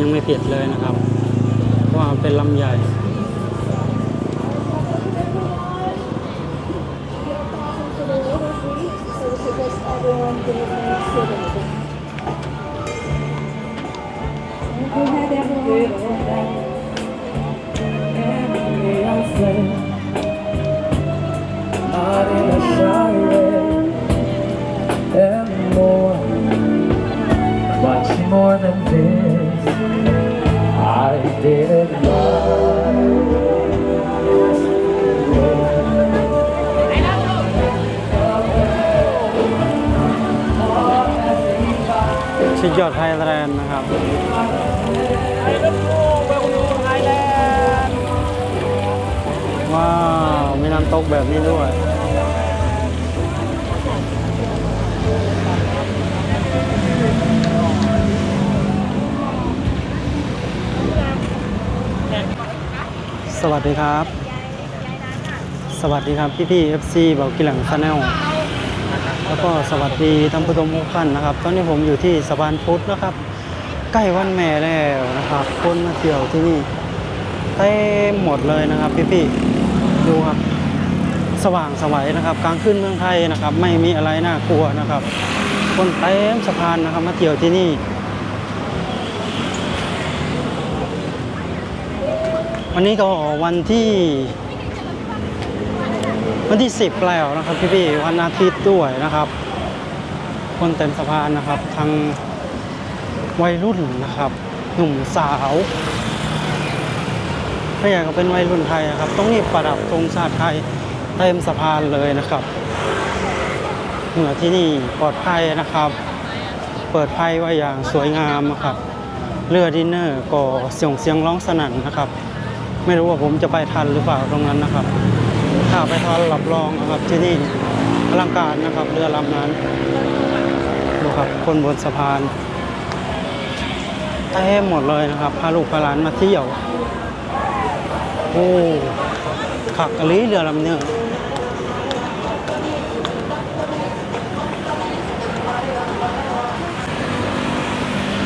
ยังไม่เผ็ดเลยนะครับ เพราะว่าเป็นลำใหญ่ ว้าวมีน้ำตกแบบนี้ด้วยสวัสดีครับ สวัสดีครับพี่พี่ๆ FC เบากิหลังชาแนลแล้วก็สวัสดีท่านผู้ชมทุกท่านนะครับ ตอนนี้ผมอยู่ที่สะพานพุทธนะครับ ใกล้วันแม่แล้วนะครับ คนมาเที่ยวที่นี่เต็มหมดเลยนะครับพี่ๆดูครับสว่างสวัยนะครับกลางขึ้นเมืองไทยนะครับ ไม่มีอะไรน่ากลัวนะครับ คนเต็มสะพานนะครับ มาเที่ยวที่นี่ วันนี้ก็วันที่ วันที่ 10 แล้วนะครับพี่พี่ๆวันอาทิตย์ด้วยนะครับ คนเต็มสะพานนะครับทาง วัยรุ่นนะครับ หนุ่มสาว ถ้าอยากก็เป็นวัยรุ่นไทยนะครับ ต้องนี่ประดับธงชาติไทยเต็มสะพานเลยนะครับเหนือที่นี่ปลอดภัยนะครับ เปิดไฟไว้อย่างสวยงามครับเรือดินเนอร์ก็เสียงเสียงร้องสนั่นนะครับ ไม่รู้ว่าผมจะไปทันหรือเปล่าตรงนั้นนะครับ ถ้าไปทันรับรองนะครับที่นี่อลังการนะครับ เรือลำนั้นดูครับคนบนสะพาน เต็มหมดเลยนะครับ พาลูกพาหลานมาเที่ยว โอ้ขักกะลีเรือลำเนี้ย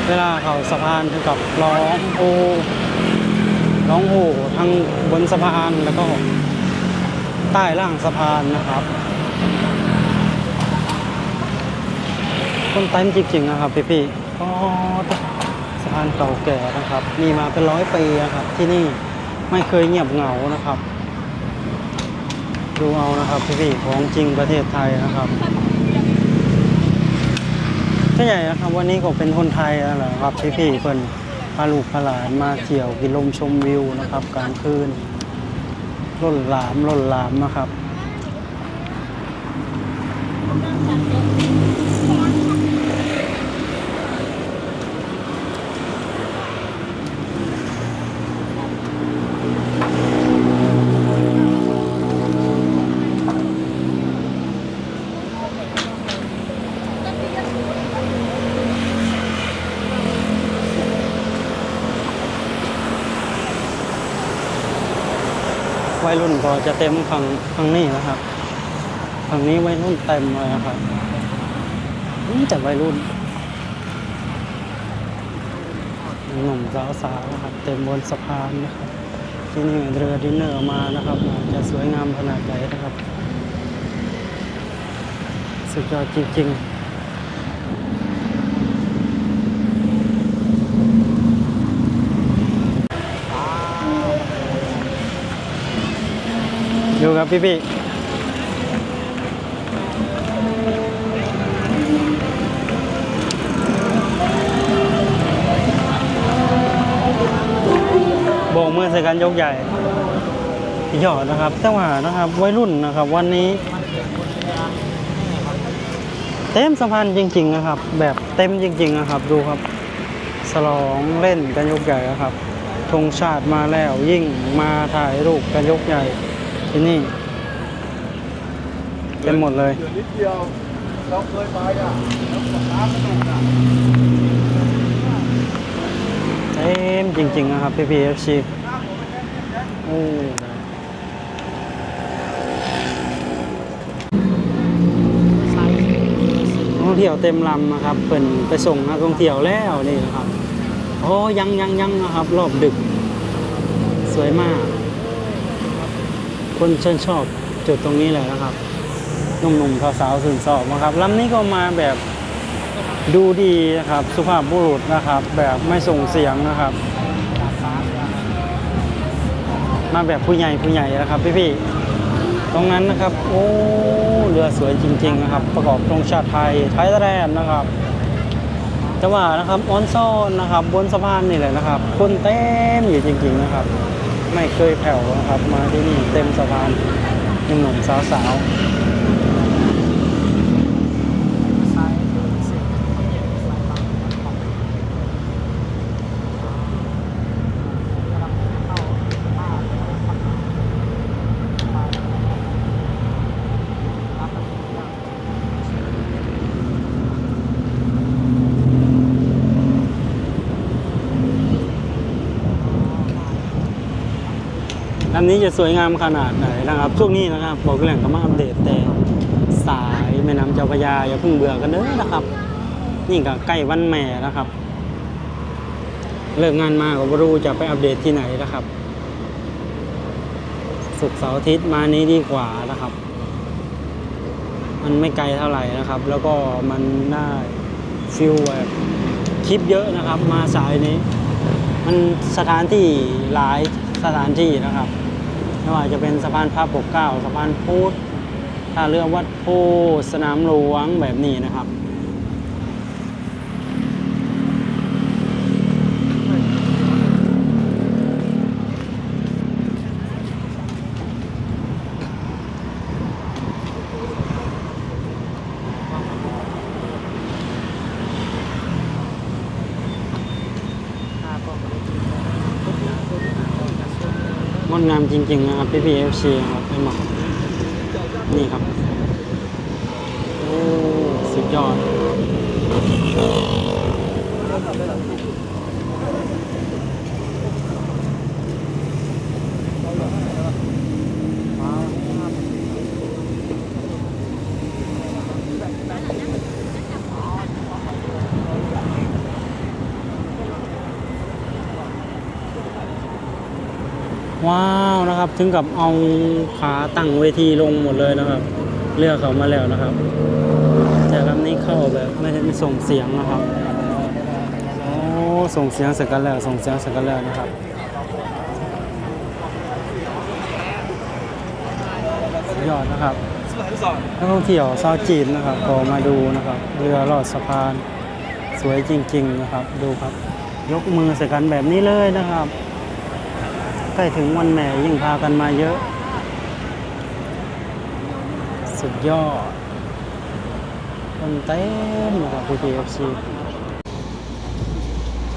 เวลาเขาสะพานถึงกับร้องโอร้องโหทั้งบนสะพานแล้วก็ใต้ล่างสะพานนะครับต้นเต็มจริงๆนะครับพี่ๆก็ พานเก่าแก่นะครับ มีมาเป็นร้อยปีนะครับ ที่นี่ไม่เคยเงียบเหงานะครับ ดูเอานะครับพี่ๆของจริงประเทศไทยนะครับส่วนใหญ่นะครับวันนี้ก็เป็นคนไทยนั่นแหละครับพี่ๆเพิ่นพาลูกพาหลานมาเที่ยวกินลมชมวิวนะครับกลางคืนล่นหลามล่นหลามนะครับ วัยรุ่นก็จะเต็มฝั่งฝั่งนี้นะครับฝั่งนี้วัยรุ่นเต็มเลยครับอืมแต่วัยรุ่นหนุ่มสาวสาวๆนะครับเต็มบนสะพานนะครับที่นี่เรือดินเนอร์มานะครับจะสวยงามขนาดไหนนะครับ สุดยอดจริงๆ อยู่กับพี่ๆโบกมือใส่กันยกใหญ่หยอดนะครับแต่ว่านะครับวัยรุ่นนะครับ วันนี้ เต็มสะพานจริง ๆ นะครับ แบบเต็มจริง ๆ นะครับ ดูครับสลองเล่นกันยกใหญ่นะครับธงชาติมาแล้วยิ่งมาถ่ายรูปกันยกใหญ่ ที่นี่เต็มหมดเลยเหลือนิดเดียวเราเคยไปอะแล้วปลาร้ากระดูกอะเต็มจริงๆนะครับพี่พีเอฟซีโอ้นักท่องเที่ยวเต็มลำนะครับเป็นไปส่งนักท่องเที่ยวแล้วนี่นะครับโอ้ยังยังยังนะครับ รอบดึก สวยมาก คนชื่นชอบจุดตรงนี้เลยนะครับหนุ่มๆสาวๆสื่นสอบนะครับลำนี้ก็มาแบบดูดีนะครับ สุภาพบุรุษนะครับ แบบไม่ส่งเสียงนะครับ มาแบบผู้ใหญ่ผู้ใหญ่นะครับพี่ๆตรงนั้นนะครับ โอ้เรือสวยจริง ๆ นะครับ ประกอบธงชาติไทยไทยแลนด์นะครับแต่ว่านะครับออนซ่อนนะครับ บนสะพานนี่แหละนะครับ คนเต็มอยู่จริง ๆ นะครับ ไม่เคยแผ่วนะครับ มาที่นี่เต็มสะพานหนุ่มๆสาวๆ อันนี้จะสวยงามขนาดไหนนะครับช่วงนี้นะครับบอกแหล่งก็มาอัปเดตแต่สายแม่น้ำเจ้าพระยาอย่าเพิ่งเบื่อกันเด้อนะครับ นี่ก็ใกล้วันแม่นะครับ เลิกงานมาก็ไม่รู้จะไปอัปเดตที่ไหนนะครับ สุกร์เสาร์อาทิตย์มานี้ดีกว่านะครับ มันไม่ไกลเท่าไหร่นะครับ แล้วก็มันได้ฟิลแบบคลิปเยอะนะครับ มาสายนี้ มันสถานที่หลายสถานที่นะครับ ไม่ว่าจะเป็นสะพานพระปกเกล้าสะพานพุทธท่าเรือวัดโพธิ์สนามหลวงแบบนี้นะครับ งดงามจริงๆนะครับพี่พีเอฟซีครับไอ้หมอนี่ครับ โอ้ สุดยอด ว้าว นะครับ ถึงกับเอาขาตั้งเวทีลงหมดเลยนะครับ เลือกเขามาแล้วนะครับ แต่ลำนี้เข้าแบบไม่ได้ไม่ส่งเสียงนะครับโอ้ส่งเสียงเสร็จกันแล้วส่งเสียงเสร็จกันแล้วนะครับสุดยอดนะครับนักท่องเที่ยวชาวจีนนะครับก็มาดูนะครับ เรือลอดสะพาน สวยจริง ๆ นะครับ ดูครับ ยกมือใส่กันแบบนี้เลยนะครับ ล้ถึงวันแม่ยิ่งพากันมาเยอะ สุดยอดคนเต็มนะครับ PTFC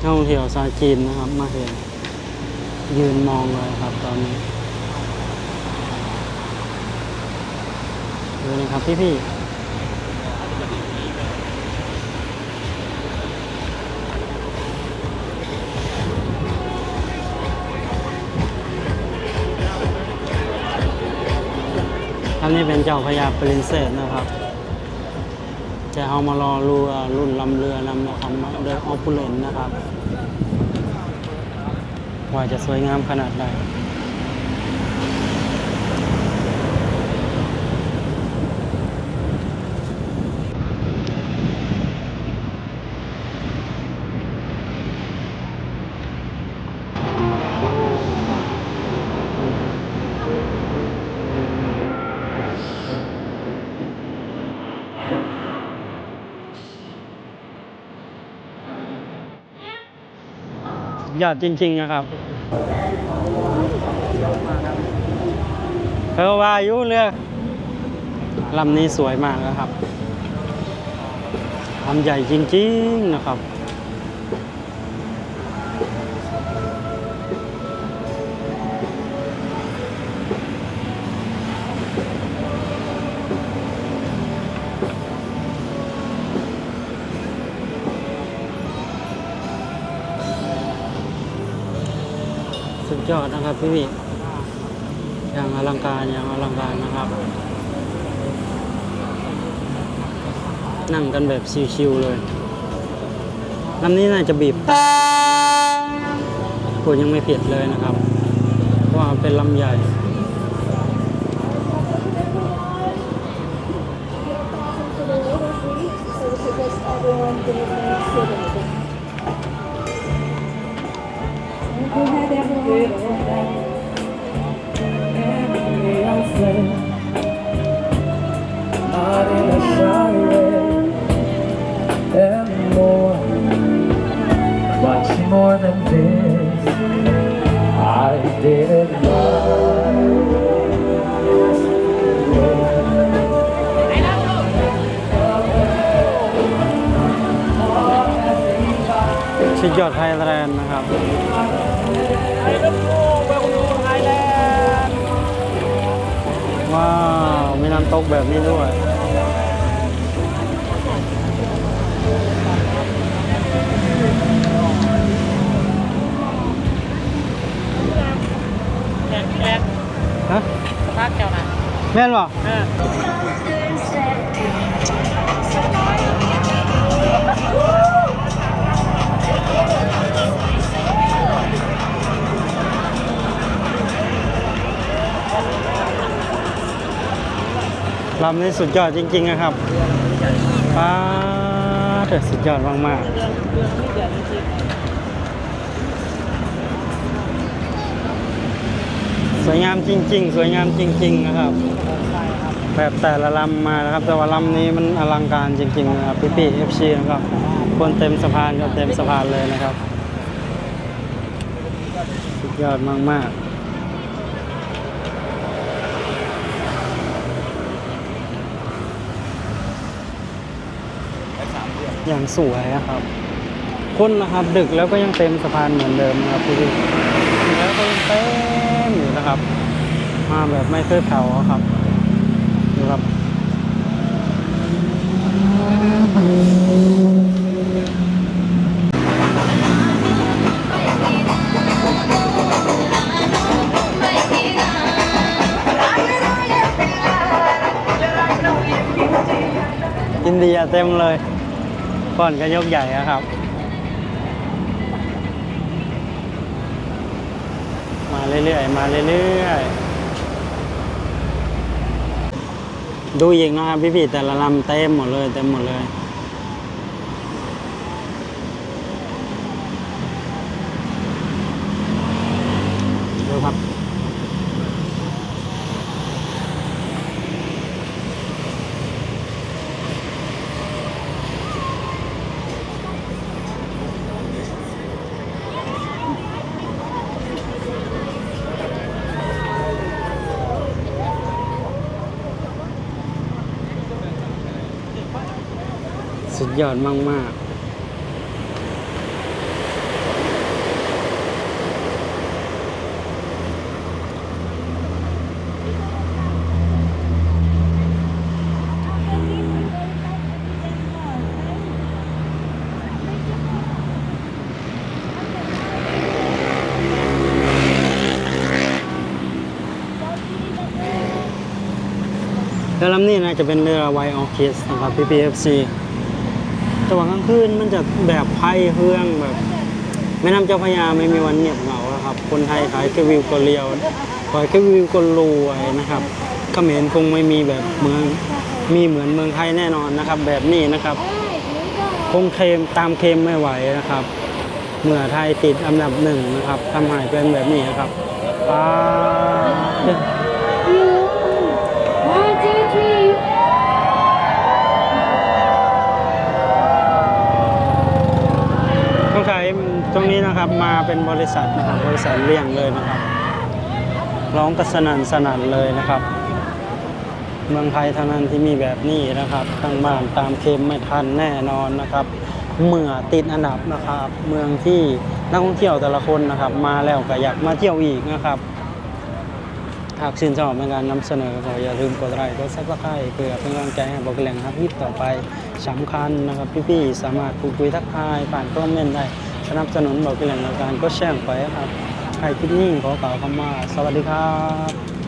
นักท่องเที่ยวชาจีนนะครับ มาเห็น ยืนมองเลยครับตอนนี้ดูนะครับพี่พี่ๆ นี้เป็นเจ้าพญาปรินเซสนะครับจะเอามารอรูรุ่นลำเรือนำมาทำเรือออปูเลนนะครับ ว่าจะสวยงามขนาดใด ยอดจริงๆนะครับเออว่าอายุเรือลำนี้สวยมากนะครับลำใหญ่จริงๆนะครับ ยอดนะครับพี่พี่อย่างอลังการอย่างอลังการนะครับ นั่งกันแบบชิวๆเลยลำนี้น่าจะบีบกูยังไม่ผิดเลยนะครับเพราะว่าเป็นลำใหญ่ more, much more than this. I didn't lie. ชุดยอดไทยแลนด์นะครับ ว้าว มีน้ำตกแบบนี้ด้วย ฮะพักเจ้านะแม่นบ่เออ ลำนี้สุดยอดจริงๆนะครับป้าเถิดสุดยอดมากๆ สวยงามจริง ๆ สวยงามจริง ๆ นะครับ แบบแต่ละลำมานะครับ แต่ว่าลำนี้มันอลังการจริง ๆ นะครับ พี่พี่เอฟซีนะครับ คนเต็มสะพานครับเต็มสะพานเลยนะครับ สุดยอดมากๆ อย่างสวยอะครับคนนะครับดึกแล้วก็ยังเต็มสะพานเหมือนเดิมนะครับพี่แล้วก็ยังเต็มอยู่นะครับ มาแบบไม่เคยเผาครับดูครับอินเดียเต็มเลย ก่อนก็ยกใหญ่นะครับ มาเรื่อยๆ มาเรื่อยๆ ดูอีกนะครับพี่ๆแต่ละลำเต็มหมดเลยเต็มหมดเลย สุดยอดมากๆเรือลำนี้นะจะเป็นเรือไวออคิสนะครับ PPFC แต่ว่ากลางคืนมันจะแบบไพ่เฮืองแบบแม่น้ำเจ้าพระยาไม่มีวันเงียบเหงาครับ คนไทยขายแค่วิวก็เลียวขายแค่วิวก็รวยนะครับเขมรคงไม่มีแบบเมืองมีเหมือนเมืองไทยแน่นอนนะครับ แบบนี้นะครับ คงเคมตามเคมไม่ไหวนะครับเมื่อไทยติดอันดับหนึ่งนะครับทำให้เป็นแบบนี้นะครับป้าด One, two, three. ต้องใช้ตรง นะครับ มาเป็นบริษัทนะครับบริษัทเลี้ยงเลยนะครับ ร้องกระสนันสนันเลยนะครับ เมืองไทยเท่านั้นที่มีแบบนี้นะครับตั้งบ้านตามเค็มไม่ทันแน่นอนนะครับเมื่อติดอันดับนะครับ เมืองที่นักท่องเที่ยวแต่ละคนนะครับ มาแล้วก็อยากมาเที่ยวอีกนะครับหากชื่นชอบในการนำเสนอก็อย่าลืมกดไลค์กดซับสไครต์เพื่อเป็นกำลังใจให้บอกแหล่งครับคลิปต่อไปสำคัญนะครับ พี่ๆ สามารถพูดคุยทักทายผ่านคอมเมนต์ได้ นับสนุนบอกแหล่งการก็แช่งไปครับใครคิดนิ่งขอกล่าวคำว่า สวัสดีครับ